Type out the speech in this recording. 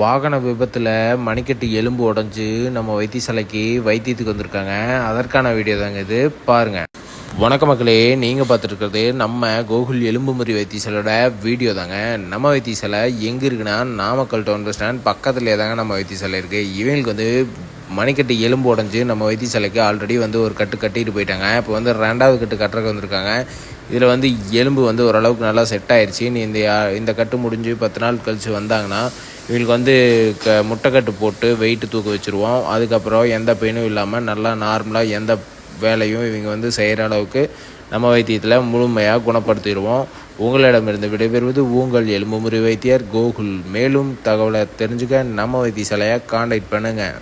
வாகன விபத்தில் மணிக்கட்டு எலும்பு உடஞ்சி நம்ம வைத்தியசாலைக்கு வைத்தியத்துக்கு வந்திருக்காங்க. அதற்கான வீடியோ தாங்க இது. பாருங்கள் வணக்க மக்களே நீங்கள் பார்த்துட்டு நம்ம கோகுல் எலும்பு முறி வைத்தியசாலையோட வீடியோ தாங்க. நம்ம வைத்தியசாலை எங்கே இருக்குன்னா நாமக்கல் டவுன் பஸ் ஸ்டாண்ட் பக்கத்துலேயே தாங்க நம்ம வைத்தியசாலை இருக்குது இவங்களுக்கு வந்து மணிக்கட்டு எலும்பு உடஞ்சி நம்ம வைத்தியசாலைக்கு ஆல்ரெடி வந்து ஒரு கட்டு கட்டிட்டு போயிட்டாங்க. இப்போ வந்து ரெண்டாவது கட்டு கட்டுறதுக்கு வந்திருக்காங்க. இதில் வந்து எலும்பு வந்து ஓரளவுக்கு நல்லா செட் ஆயிடுச்சு நீ இந்த இந்த கட்டு முடிஞ்சு பத்து நாள் கழித்து வந்தாங்கன்னா இவங்களுக்கு வந்து க முட்டைக்கட்டு போட்டு வெயிட்டு தூக்க வச்சுருவோம். அதுக்கப்புறம் எந்த பெயினும் இல்லாமல் நல்லா நார்மலாக எந்த வேலையும் இவங்க வந்து செய்கிற அளவுக்கு நம்ம வைத்தியத்தில் முழுமையாக குணப்படுத்திடுவோம். உங்களிடமிருந்து விடைபெறுவது உங்கள் எலும்பு முறை வைத்தியர் கோகுல். மேலும் தகவலை தெரிஞ்சுக்க நம்ம வைத்தியசாலையாக கான்டாக்ட் பண்ணுங்கள்